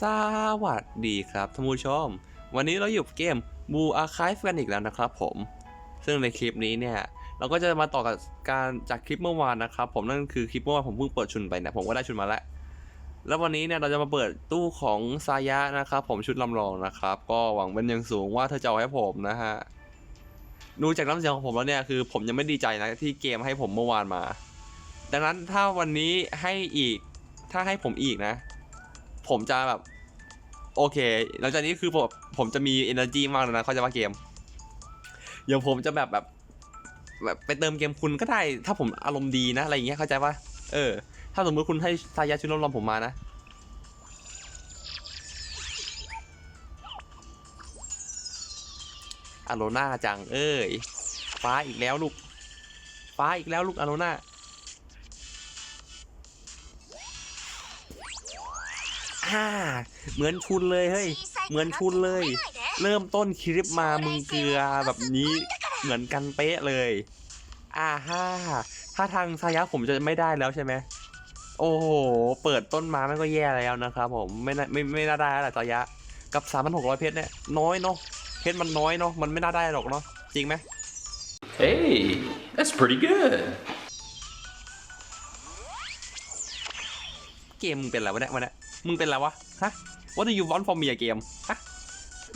สวัสดีครับท่านผู้ชม วันนี้เราอยู่เกม Blue Archive กันอีกแล้วนะครับผม ซึ่งในคลิปนี้เนี่ย เราก็จะมาต่อกับการจากคลิปเมื่อวานนะครับ ผมนั่นคือคลิปเมื่อวานผมเพิ่งเปิดชุนไปนะผมก็ได้ชุนมาแล้ว แล้ววันนี้เนี่ยเราจะมาเปิดตู้ของซายะนะครับ ผมชุดลำลองนะครับ ก็หวังเป็นอย่างสูงว่าเธอจะเอาให้ผมนะฮะดูจากน้ำเสียงของผมแล้วเนี่ยคือผมยังไม่ดีใจนะที่เกมให้ผมเมื่อวานมา ดังนั้นถ้าวันนี้ให้อีกถ้าให้ผมอีกนะ ผมจะแบบ โอเค หลังจากนี้คือผมผมจะมี energy มากเลยนะเขาใจะมาเกมอย่างผมจะแบบแบบ แบบไปเติมเกมคุณก็ได้ ถ้าผมอารมณ์ดีนะอะไรอย่างเงี้ยเข้าใจปะเออ ถ้าสมมติคุณให้ทายาชุดลมผมมานะอโลนาจังเอ้ย ฟ้าอีกแล้วลูก ฟ้าอีกแล้วลูกอโลนา อ่าเหมือนชุนเลยเฮ้ย เหมือนชุนเลย เริ่มต้นคลิปมามึงเกลือแบบนี้เหมือนกันเป๊ะเลย อ่าฮ่าถ้าทางซายะผมจะไม่ได้แล้วใช่ไหมโอ้โห เปิดต้นมามันก็แย่แล้วนะครับผมไม่น่าไม่ไม่น่าได้แล้วแหละซายะ กับ3,600เพชรเนี่ยน้อยเนาะเพชรมันน้อยเนาะมันไม่น่าได้หรอกเนาะจริงไหม Hey, that's pretty good. เกมมึงเป็นอะไรวะเนี่ยวันนี่ยมึงเป็นอะไรวะฮะว่าจะยูวอนฟอร์มีอ me เกมฮะ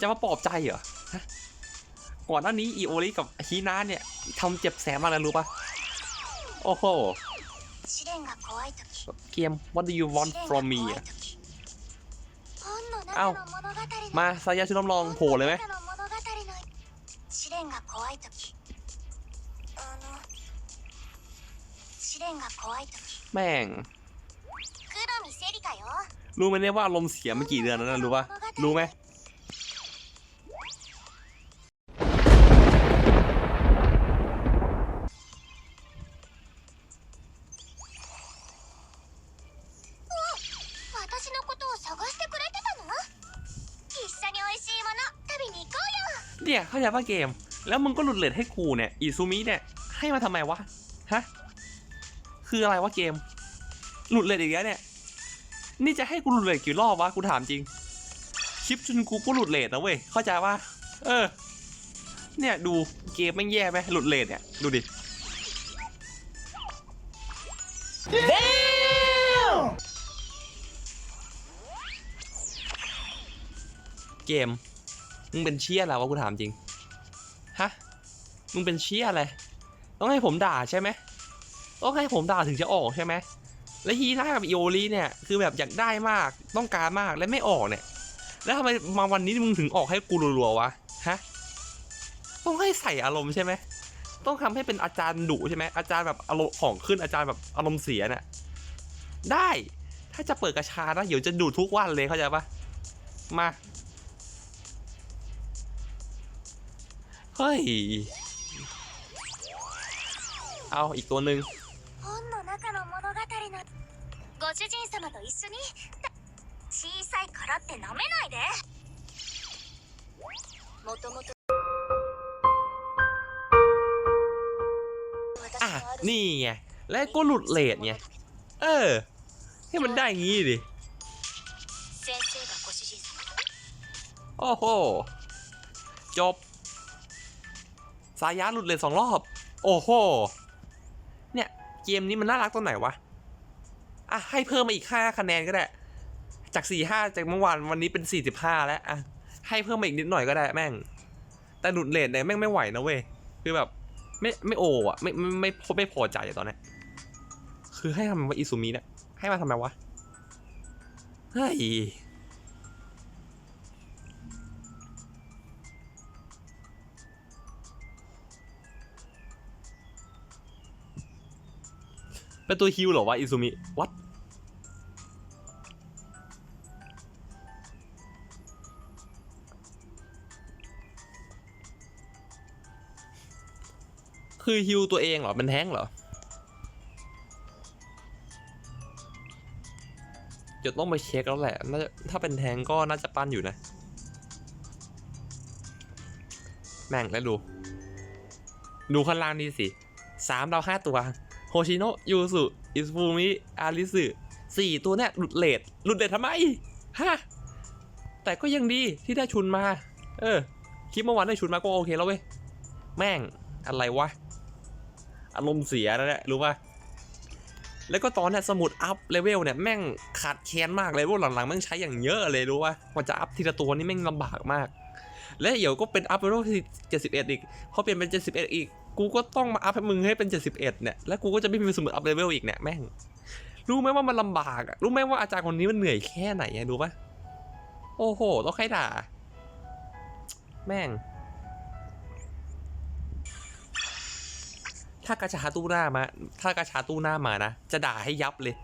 จะมาปลอบใจเหรอฮะก่อนหน้านี้อีโอริกับฮีนาเนี่ยทำเจ็บแสบมากเลยรู้ปะโอ้โหเกม What do you want from me อะเอ้ามาซายาชุดน้ำรองโผล่เลยไหมแม่ง รู้ไหมเนี่ยว่าลมเสียมากี่เดือนแล้วนะรู้ปะรู้ไหมเนี่ยเข้าใจป่ะเกม แล้วมึงก็หลุดเลดให้กูเนี่ยอิซูมิเนี่ย ให้มาทำไมวะ ฮะ คืออะไรวะเกม หลุดเลทอีกแล้วเนี่ย นี่จะให้กูหลุดเลทกี่รอบวะกูถามจริง คลิปจนกูก็หลุดเลทนะเว้ย เข้าใจป่ะเออ เนี่ยดูเกมแม่แย่ไหมหลุดเลทเนี่ย ดูดิเกม มึงเป็นเชี่ยอะไรวะกูถามจริง ฮะ มึงเป็นเชี่ยอะไร ต้องให้ผมด่าใช่ไหมต้องให้ผมด่าถึงจะออกใช่ไหม และฮีร่ากับอิโอลีเนี่ยคือแบบอยากได้มากต้องการมากและไม่ออกเนี่ย แล้วทำไมมาวันนี้มึงถึงออกให้กูรัวๆวะฮะต้องให้ใส่อารมณ์ใช่ไหมต้องทำให้เป็นอาจารย์ดุใช่ไหมอาจารย์แบบอารมณ์ของขึ้นอาจารย์แบบอารมณ์เสียน่ะได้ถ้าจะเปิดกระชานะเดี๋ยวจะดูทุกวันเลยเข้าใจปะมาเฮ้ยเอาอีกตัวหนึ่ง 主人様と一緒に小さいからって舐めないでもともと อ่ะ นี่ไง และก็หลุดเลทไง เออ ให้มันได้งี้ดิ 先生がご主人様 โอ้โห จบ สายยาหลุดเลทสองรอบ โอ้โห เนี่ย เกมนี้มันน่ารักตรงไหนวะ อะให้เพิ่มมาอีก5คะแนนก็ได้ จาก45จากเมื่อวานวันนี้เป็น45แล้วอะให้เพิ่มมาอีกนิดหน่อยก็ได้แม่ง แต่หลุดเลทเนี่ยแม่งไม่ไหวนะเว้ยคือแบบไม่ไม่โออะไม่ไม่ไม่ไม่พอใจอะตอนเนี้ยคือให้ทำไมาอิซูมิเนี่ยให้มาทำไมวะเฮ้ย เป็นตัวฮิวเหรอวะอิซุมิวัดคือฮิวตัวเองเหรอเป็นแท้งเหรอเดี๋ยวต้องไปเช็คแล้วแหละน่าจะถ้าเป็นแทงก็น่าจะปั้นอยู่นะ แม่งแล้วดู ดูข้างล่างนี่สิ สามดาวห้าตัว โฮชิโนะยูสุอิสฟูมิอาริสึสี่ตัวเนี่ยหลุดเลทหลุดเลททำไมฮะแต่ก็ยังดีที่ได้ชุนมา เออ คลิปเมื่อวานได้ชุนมาก็โอเคแล้วเว้ย แม่งอะไรวะ อารมณ์เสียแล้วแหละรู้ป่ะ แล้วก็ตอนเนี้ยสมุดอัพเลเวลเนี่ยแม่งขาดแคลนมากเลยพวกหลังๆแม่งใช้อย่างเยอะเลยรู้ป่ะกว่าจะอัพทีละตัวนี่แม่งลำบากมาก และเดี๋ยวก็เป็นอัพเลเวลที่71อีกพอเปลี่ยนเป็น71อีก กูก็ต้องมาอัพให้มึงให้เป็น 71 เนี่ย แล้วกูก็จะไม่มีสมุดอัพเลเวลอีกเนี่ยแม่ง รู้ไหมว่ามันลำบากอะรู้ไหมว่าอาจารย์คนนี้มันเหนื่อยแค่ไหนอะรู้ปะโอ้โห ต้องใครด่า แม่ง ถ้ากระชาตู้หน้ามา ถ้ากระชาตู้หน้ามานะ จะด่าให้ยับเลย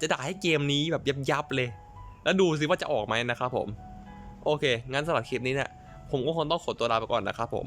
จะด่าให้เกมนี้แบบยับยับเลย แล้วดูสิว่าจะออกไหมนะครับผม โอเค งั้นสำหรับคลิปนี้เนี่ยผมก็คงต้องขอตัวลาไปก่อนนะครับผม